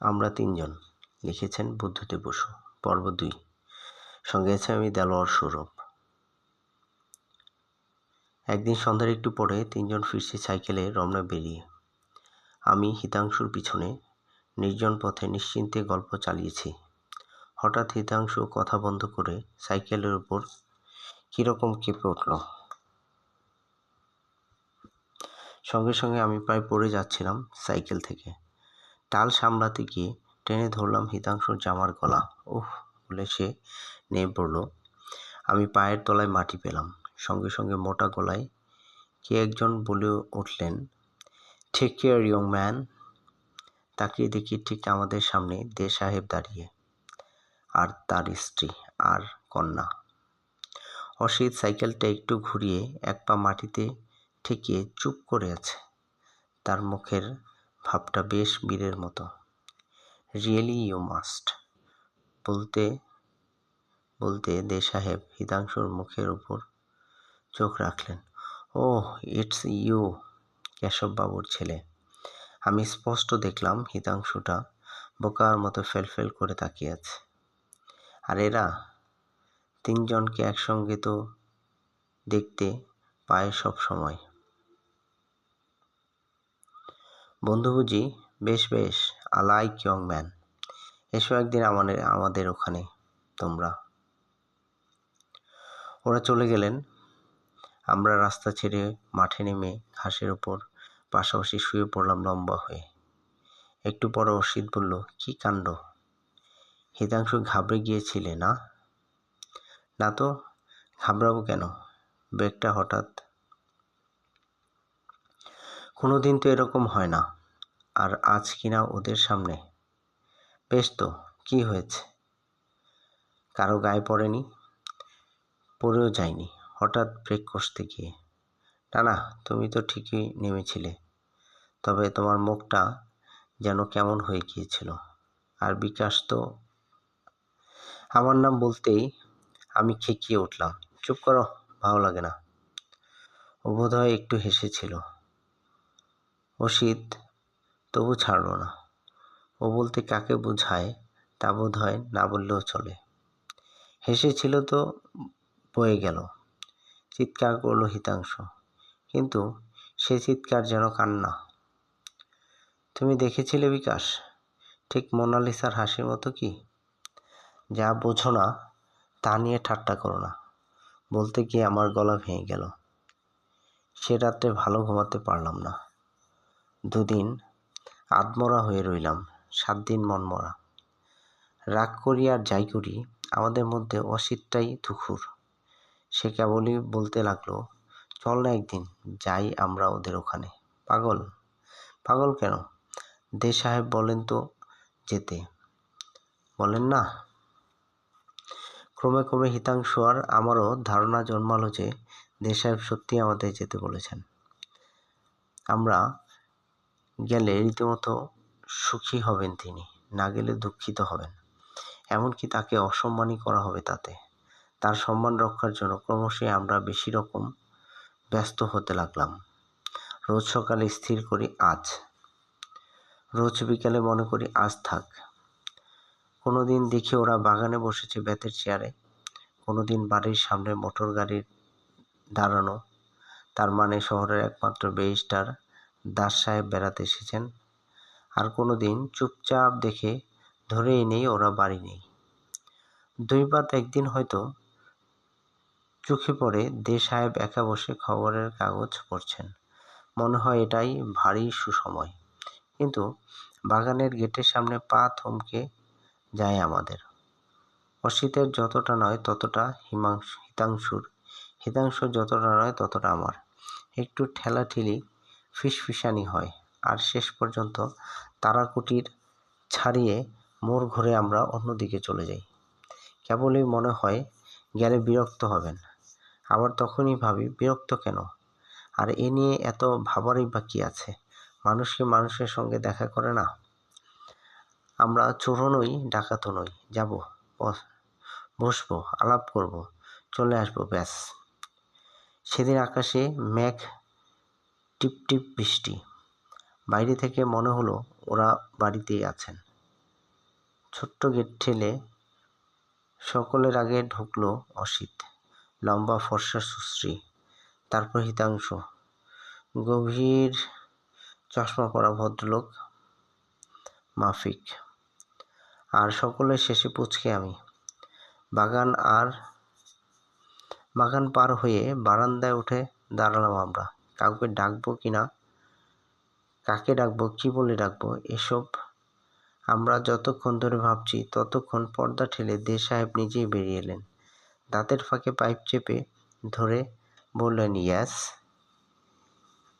আমরা তিনজন, লিখেছেন বুদ্ধদেব বসু, পর্ব দুই। সঙ্গে আছে আমি দেলোয়ার সৌরভ। একদিন সন্ধ্যার একটু পরে তিনজন ফিরছি সাইকেলে রমনা বেরিয়ে। আমি হিতাংশুর পিছনে নির্জন পথে নিশ্চিন্তে গল্প চালিয়েছি। হঠাৎ হিতাংশু কথা বন্ধ করে সাইকেলের উপর কীরকম কেঁপে উঠল। সঙ্গে সঙ্গে আমি প্রায় পড়ে যাচ্ছিলাম সাইকেল থেকে। টাল সামলাতে গিয়ে টেনে ধরলাম হিতাংশুর জামার গলা। উহ বলে সে নেমে পড়ল। আমি পায়ের তলায় মাটি পেলাম। সঙ্গে সঙ্গে মোটা গলায় কে একজন বলে উঠলেন টেক কেয়ার ইয়ং ম্যান তাকিয়ে দেখি ঠিক আমাদের সামনে দে সাহেব দাঁড়িয়ে। আর তার স্ত্রী, আর কন্যা। অসিত সাইকেলটা একটু ঘুরিয়ে এক পা মাটিতে ঠেকিয়ে চুপ করে আছে। তার মুখের ভাবটা বেশ বীরের মতো। রিয়েলি ইউ মাস্ট বলতে বলতে দে সাহেব হিতাংশুর মুখের উপর চোখ রাখলেন। ও ইটস ইউ কেশববাবুর ছেলে। আমি স্পষ্ট দেখলাম হিতাংশুটা বোকার মতো ফেলফেল করে তাকিয়ে আছে। আর এরা, তিনজনকে একসঙ্গে তো দেখতে পায় সব সময়। বন্ধু বুঝি বেশ বেশ আলাইক ইয়ং ম্যান। এসো একদিন আমাদের আমাদের ওখানে, তোমরা। ওরা চলে গেলেন। আমরা রাস্তা ছেড়ে মাঠে নেমে ঘাসের ওপর পাশাপাশি শুয়ে পড়লাম লম্বা হয়ে। একটু পরে অসিত বলল, কি কাণ্ড? হিতাংশু ঘাবড়ে গিয়েছিলে, না? না তো, ঘাবড়াবো কেন? ব্যাগটা হঠাৎ? কোনো দিন তো এরকম হয় না। আর আজ কিনা ওদের সামনে? বেশ তো, কি হয়েছে? কারও গায়ে পড়েনি? পড়েও যায়নি, হঠাৎ ব্রেক কষতে গিয়ে। না না, তুমি তো ঠিকই নেমেছিলে, তবে তোমার মুখটা যেন কেমন হয়ে গিয়েছিল। আর বিকাশ তো, আমার নাম বলতেই আমি খেকিয়ে উঠলাম। চুপ করো, ভালো লাগে না। ও বোধহয় একটু হেসেছিল। ও শীত তবু ছাড়ল না। ও বলতে কাকে বোঝায় তা বোধ হয় না বললেও চলে। হেসেছিল তো বয়ে গেল। চিৎকার করল হিতাংশ। কিন্তু সে চিৎকার যেন কান্না। তুমি দেখেছিলে বিকাশ? ঠিক মোনালিসার হাসির মতো কি? যা বোঝো না, তা নিয়ে ঠাট্টা করো না। বলতে গিয়ে আমার গলা ভেঙে গেল। সে রাত্রে ভালো ঘুমাতে পারলাম না। দুদিন আদমরা হয়ে রইলাম, সাত দিন মনমরা। রাগ করি আর যাই করি, আমাদের মধ্যে অসিতটাই দুখুর সে কেবলই বলতে লাগল, চল না একদিন, যাই আমরা ওদের ওখানে। পাগল? পাগল কেন? দে সাহেব বলেন তো যেতে। বলেন না? ক্রমে ক্রমে হিতাংশু আর আমারও ধারণা জন্মালো যে দে সাহেব সত্যি আমাদের যেতে বলেছেন। আমরা গেলে রীতিমতো সুখী হবেন তিনি, না গেলে দুঃখিত হবেন। এমনকি তাকে অসম্মানই করা হবে তাতে। তার সম্মান রক্ষার জন্য ক্রমশই আমরা বেশি রকম ব্যস্ত হতে লাগলাম। রোজ সকালে স্থির করি, আজ। রোজ বিকালে মনে করি, আজ থাক। কোনো দিন দেখি ওরা বাগানে বসেছে বেতের চেয়ারে। কোনো দিন বাড়ির সামনে মোটর গাড়ির দাঁড়ানো। তার মানে শহরের একমাত্র বেইস্টার দাস সাহেব বেড়াতে এসেছেন। আর কোনো দিন চুপচাপ দেখে ধরেই নেই ওরা বাড়ি নেই। দুই বাত একদিন হয়তো চোখে পড়ে দে সাহেব একা বসে খবরের কাগজ পড়ছেন। মনে হয় এটাই ভারী সুসময়। কিন্তু বাগানের গেটের সামনে পা থমকে যায় আমাদের। অসিতের যতটা নয় ততটা হিমাংশু হিতাংশুর। হিতাংশুর যতটা নয় ততটা আমার। একটু ঠেলাঠেলি ফিসফিসানি হয়। আর শেষ পর্যন্ত তারাকুটির ছাড়িয়ে মোড় ঘুরে আমরা অন্যদিকে চলে যাই। কেবলই মনে হয় গেলে বিরক্ত হবেন। আবার তখনই ভাবি, বিরক্ত কেন? আর এ নিয়ে এত ভাবারই বা কী আছে? মানুষকে মানুষের সঙ্গে দেখা করে না? আমরা চোরও নই ডাকাতও নই। যাব বসবো, আলাপ করব, চলে আসব, ব্যাস। সেদিন আকাশে মেঘ টিপ টিপ বৃষ্টি। বাইরে থেকে মনে হলো ওরা বাড়িতেই আছেন। ছোট্ট গেট ঠেলে সকলের আগে ঢুকলো অসিত। লম্বা ফর্সা সুশ্রী তারপর হিতাংশ গভীর চশমা পরা ভদ্রলোক, মাফিক। আর সকলের শেষে পুচকে আমি। বাগান আর বাগান পার হয়ে বারান্দায় উঠে দাঁড়ালাম আমরা। কাউকে ডাকবো কি না? কাকে ডাকবো? কি বলে ডাকবো? এসব আমরা যতক্ষণ ধরে ভাবছি, ততক্ষণ পর্দা ঠেলে দে সাহেব নিজেই বেরিয়ে এলেন। দাঁতের ফাঁকে পাইপ চেপে ধরে বললেন, ইয়াস।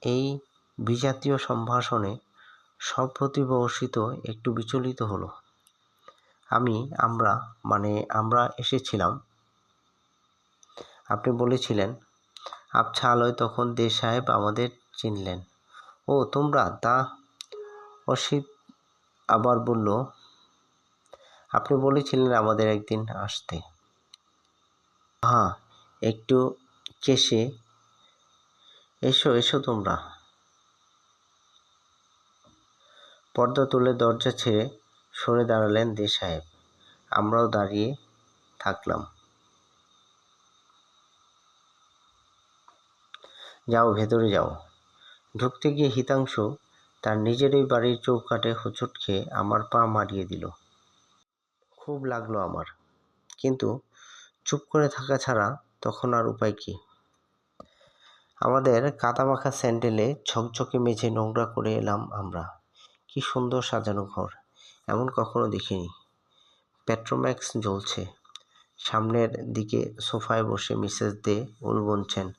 এই বিজাতীয় সম্ভাষণে সপ্রতিবর্ষিত একটু বিচলিত হলো। আমি, আমরা মানে আমরা এসেছিলাম। আপনি বলেছিলেন আবছা আলোয় তখন দে সাহেব আমাদের চিনলেন। ও, তোমরা? তা? অসিত আবার বলল, আপনি বলেছিলেন আমাদের একদিন আসতে। হ্যাঁ একটু কেসে এসো এসো তোমরা। পর্দা তুলে দরজা ছেড়ে সরে দাঁড়ালেন দে সাহেব। আমরাও দাঁড়িয়ে থাকলাম। যাও ভেতরে যাও। ঢুকতে গিয়ে হিতাংশু তার নিজেরই বাড়ির চৌকাটে হোঁচট খেয়ে আমার পা মারিয়ে দিল। খুব লাগল আমার। কিন্তু চুপ করে থাকা ছাড়া তখন আর উপায় কী? আমাদের কাদামাখা স্যান্ডেলে ঝকঝকে মেঝে নোংরা করে এলাম আমরা। কি সুন্দর সাজানো ঘর, এমন কখনো দেখিনি। পেট্রোম্যাক্স জ্বলছে। সামনের দিকে সোফায় বসে মিসেস দে উল বুনছেন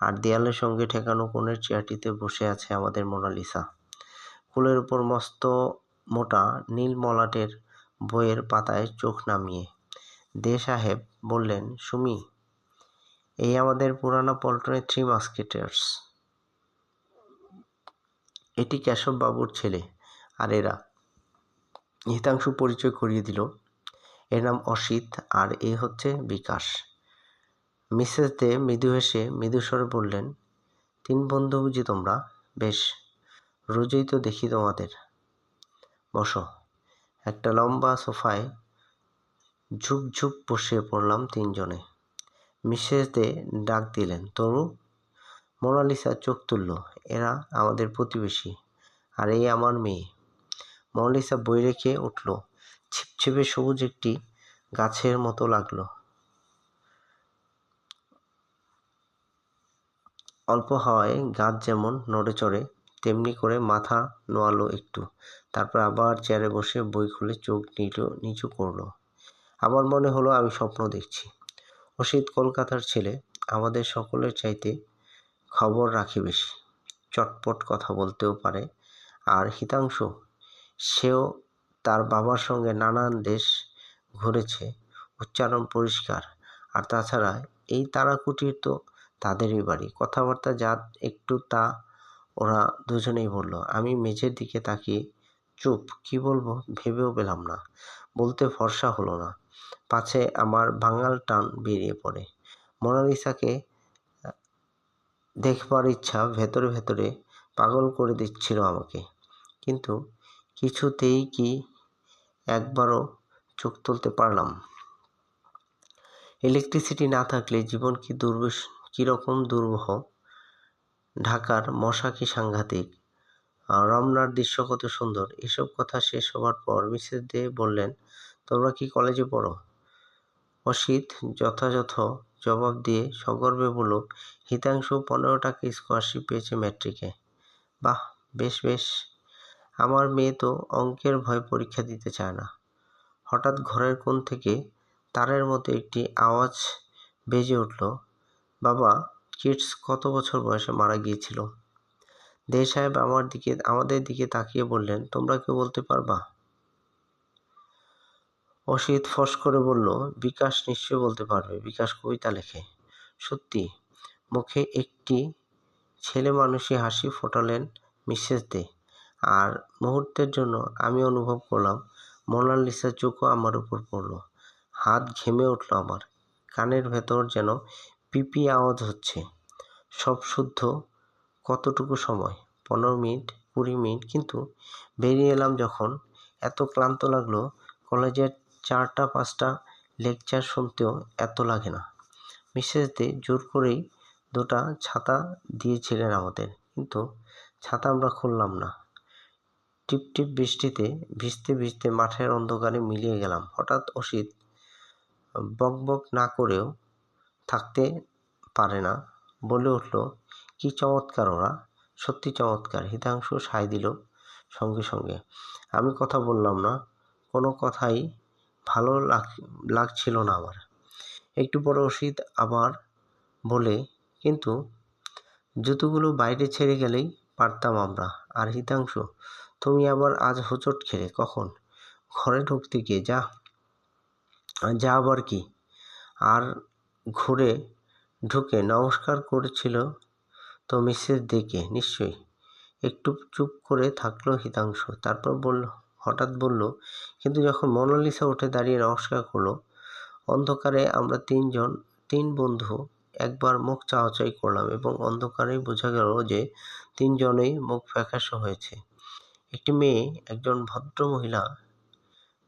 আর দেয়ালের সঙ্গে ঠেকানো কোণের চেয়ারটিতে বসে আছে আমাদের মোনালিসা। কুলের উপর মস্ত মোটা নীল মলাটের বইয়ের পাতায় চোখ নামিয়ে দে সাহেব বললেন, সুমি, এই আমাদের পুরানা পল্টনের থ্রি মাস্কেটার্স এটি কেশববাবুর ছেলে আর এরা। হিতাংশু পরিচয় করিয়ে দিল। এর নাম অসিত আর এ হচ্ছে বিকাশ। মিসেস দে মৃদু হেসে মৃদুস্বরে বললেন, তিন বন্ধু বুঝি তোমরা? বেশ, রোজই তো দেখি তোমাদের। বসো, একটা লম্বা সোফায় ঝুপ ঝুপ বসিয়ে পড়লাম তিনজনে। মিসেস দে ডাক দিলেন, তরু, মোনালিসা চোখ তুলল, এরা আমাদের প্রতিবেশী, আর এই আমার মেয়ে। মোনালিসা বই রেখে উঠল, ছিপছিপে সবুজ একটি গাছের মতো লাগল। অল্প হাওয়ায় গাছ যেমন নড়ে চড়ে, তেমনি করে মাথা নোয়ালো একটু। তারপর আবার চেয়ারে বসে বই খুলে চোখ নিল, নিচু করল। আমার মনে হলো আমি স্বপ্ন দেখছি। অসিত কলকাতার ছেলে, আমাদের সকলের চাইতে খবর রাখি বেশি। চটপট কথা বলতেও পারে। আর হিতাংশু, সেও তার বাবার সঙ্গে নানান দেশ ঘুরেছে, উচ্চারণ পরিষ্কার। আর তাছাড়া এই তারাকুটির তো তাদেরই বাড়ি। কথাবার্তা যা একটু তা ওরা দুজনেই বলল। আমি মেঝের দিকে তাকিয়ে, চুপ, কি বলব? ভেবেও পেলাম না। বলতে ভরসা হলো না। পাছে আমার বাঙাল টান বেরিয়ে পড়ে। মোনালিসাকে দেখবার ইচ্ছা ভেতরে ভেতরে পাগল করে দিচ্ছিল আমাকে। কিন্তু কিছুতেই কি একবারও চোখ তুলতে পারলাম? ইলেকট্রিসিটি না থাকলে জীবন কি দুর্বিষ কীরকম দুর্বহ? ঢাকার মশা কি সাংঘাতিক রমনার দৃশ্য কত সুন্দর। এসব কথা শেষ হবার পর মিসেস দে বললেন, তোমরা কি কলেজে পড়ো? অসিত যথাযথ জবাব দিয়ে সগর্বে বলল হিতাংশু পনেরো টাকা স্কলারশিপ পেয়েছে ম্যাট্রিকে বাহ, বেশ বেশ। আমার মেয়ে তো অঙ্কের ভয় পরীক্ষা দিতে চায় না। হঠাৎ ঘরের কোণ থেকে তারের মতো একটি আওয়াজ বেজে উঠল। বাবা কিটস কত বছর বয়সে মারা গিয়েছিল? দে সাহেব আমার দিকে, আমাদের দিকে তাকিয়ে বললেন, তোমরা কেউ বলতে পারবা? অসিত ফস করে বলল, বিকাশ নিশ্চয় বলতে পারবে। বিকাশ কবিতা লেখে। সত্যি, মুখে একটি ছেলে মানুষই হাসি ফোটালেন মিসেস দে। আর মুহূর্তের জন্য আমি অনুভব করলাম মোনালিসার চোখও আমার উপর পড়ল। হাত ঘেমে উঠল আমার। কানের ভেতর যেন পিপি আওয়াজ হচ্ছে। সব শুদ্ধ, কতটুকু সময়? পনেরো মিনিট, কুড়ি মিনিট, কিন্তু বেরিয়ে এলাম যখন। এত ক্লান্ত লাগল, কলেজের চারটা, পাঁচটা লেকচার শুনতেও এত লাগে না। মিসেস দে জোর করেই দুটা ছাতা দিয়েছিলেন আমাদের, কিন্তু ছাতা আমরা খুললাম না। টিপ টিপ বৃষ্টিতে ভিজতে ভিজতে মাঠের অন্ধকারে মিলিয়ে গেলাম। হঠাৎ অসিত বক বক না করেও থাকতে পারে না। বলে উঠল, কি চমৎকার ওরা। সত্যি চমৎকার। হিতাংশু সায় দিল সঙ্গে সঙ্গে, আমি কথা বললাম না। কোনো কথাই ভালো লাগ, লাগছিল না আমার। একটু পরে অসিত আবার বলে, কিন্তু জুতোগুলো বাইরে ছেড়ে গেলেই পারতাম আমরা। আর হিতাংশ, তুমি আবার আজ হোঁচট খেলে, কখন? ঘরে ঢুকতে গিয়ে, যা। যা আবার কি? আর ঘুরে ঢুকে নমস্কার করেছিল তো মিসেস দেখে নিশ্চয়ই। একটু চুপ করে থাকল হিতাংশু, তারপর বলল, হঠাৎ বলল, কিন্তু যখন মোনালিসা উঠে দাঁড়িয়ে নমস্কার করল, অন্ধকারে আমরা তিনজন, তিন বন্ধু একবার মুখ চাওয়াচাই করলাম এবং অন্ধকারেই বোঝা গেল যে তিনজনেই মুখ ফ্যাকাশে হয়েছে। একটি মেয়ে, একজন ভদ্র মহিলা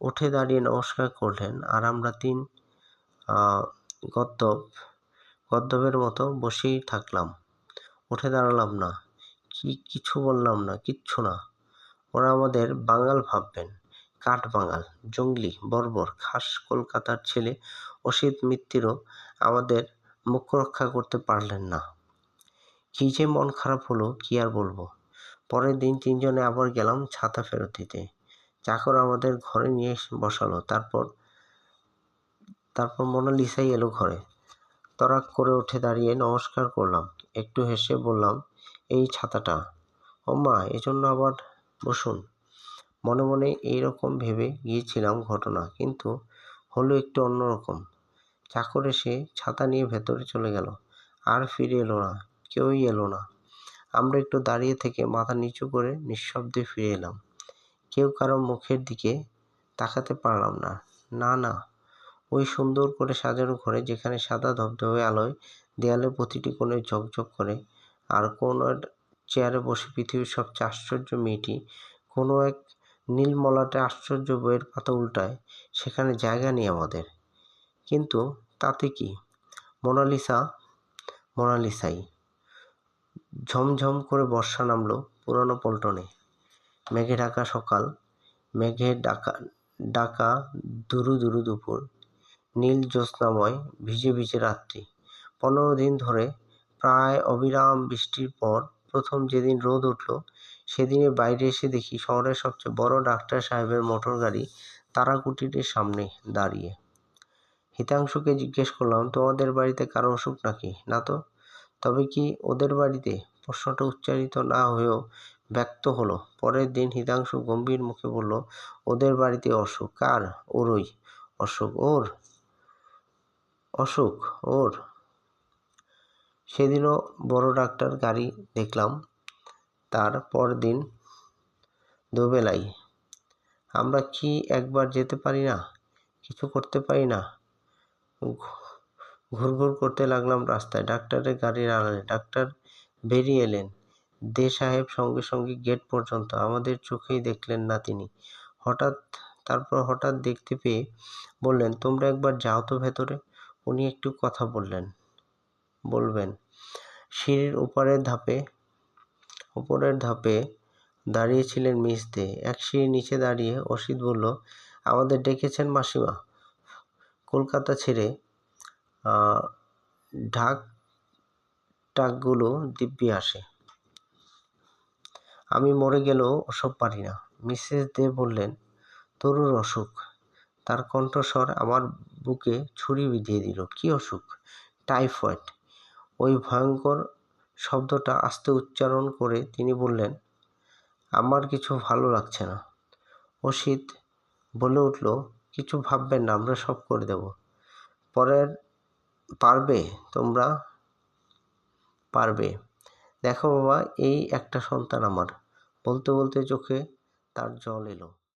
উঠে দাঁড়িয়ে নমস্কার করলেন আর আমরা তিন গদ্দব, গদ্দবের মতো বসেই থাকলাম। উঠে দাঁড়ালাম না। কি কিছু বললাম না, কিচ্ছু না। ওরা আমাদের বাঙাল ভাববেন। কাঠ বাঙাল জঙ্গলি, বর্বর, খাস কলকাতার ছেলে অসিত মিত্তিরও আমাদের মুখ রক্ষা করতে পারলেন না। কী যে মন খারাপ হলো, কি আর বলব? পরের দিন তিনজনে আবার গেলাম ছাতা ফেরত দিতে। চাকর আমাদের ঘরে নিয়ে বসালো। তারপর তারপর মোনালিসাই এলো ঘরে। তরাক করে উঠে দাঁড়িয়ে নমস্কার করলাম। একটু হেসে বললাম, এই ছাতাটা, ও মা, এজন্য আবার বসুন। মনে মনে এইরকম ভেবে গিয়েছিলাম ঘটনা, কিন্তু হলো একটু অন্যরকম। চাকর এসে ছাতা নিয়ে ভেতরে চলে গেল। আর ফিরে এলো না, কেউই এলো না। আমরা একটু দাঁড়িয়ে থেকে মাথা নিচু করে নিঃশব্দে ফিরে এলাম। কেউ কারও মুখের দিকে তাকাতে পারলাম না। না না ওই সুন্দর করে সাজানো ঘরে যেখানে সাদা ধবধবে আলোয় দেয়ালে প্রতিটি কোণে ঝকঝক করে। আর কোনো চেয়ারে বসে পৃথিবীর সবচেয়ে আশ্চর্য মেয়েটি কোনো এক নীলমলাটে আশ্চর্য বইয়ের পাতা উল্টায়, সেখানে জায়গা নেই আমাদের। কিন্তু তাতে কি? মোনালিসা, মোনালিসাই। ঝমঝম করে বর্ষা নামলো পুরনো পল্টনে। মেঘে ঢাকা সকাল, মেঘে ডাকা ডাকা দুরু দুরু দুপুর। নীল জ্যোৎস্নাময় ভিজে ভিজে রাত্রি। পনেরো দিন ধরে প্রায় অবিরাম বৃষ্টির পর প্রথম যেদিন রোদ উঠল, সেদিনে বাইরে এসে দেখি শহরের সবচেয়ে বড় ডাক্তার সাহেবের মোটর গাড়ি তারাকুটিরের সামনে দাঁড়িয়ে। হিতাংশুকে জিজ্ঞেস করলাম, তোমাদের বাড়িতে কারও অসুখ নাকি? না তো। তবে কি ওদের বাড়িতে? প্রশ্নটা উচ্চারিত না হয়েও ব্যক্ত হলো। পরের দিন হিতাংশু গম্ভীর মুখে বলল, ওদের বাড়িতে অসুখ। কার? ওরই। অসুখ ওর? অসুখ, ওর। সেদিনও বড় ডাক্তার গাড়ি দেখলাম। তার পরদিন দুবেলাই। আমরা কি একবার যেতে পারি না? কিছু করতে পারি না? ঘুরঘুর করতে লাগলাম রাস্তায়। ডাক্তারের গাড়ির আড়ালে। ডাক্তার বেরিয়ে এলেন। দে সাহেব সঙ্গে সঙ্গে গেট পর্যন্ত। আমাদের চোখেই দেখলেন না তিনি। হঠাৎ, তারপর হঠাৎ দেখতে পেয়ে বললেন, তোমরা একবার যাও তো ভেতরে। উনি একটু কথা বললেন। বলবেন, সিঁড়ির ওপারের ধাপে, ওপরের ধাপে দাঁড়িয়েছিলেন মিস দে। এক সিঁড়ি নিচে দাঁড়িয়ে অসিত বলল, আমাদের ডেকেছেন মাসিমা। কলকাতা ছেড়ে ঢাক টাকগুলো দিব্যি আসে। আমি মরে গেলেও ওসব পারি না। মিসেস দে বললেন, তরুর অসুখ। তার কণ্ঠস্বর আমার বুকে ছুরি বিঁধিয়ে দিল, কি অসুখ? টাইফয়েড। ওই ভয়ঙ্কর শব্দটা আস্তে উচ্চারণ করে তিনি বললেন, আমার কিছু ভালো লাগছে না। অসিত বলে উঠল, কিছু ভাববেন না, আমরা সব করে দেব। পরের, পারবে? তোমরা পারবে? দেখো বাবা, এই একটা সন্তান আমার। বলতে বলতে চোখে তার জল এলো।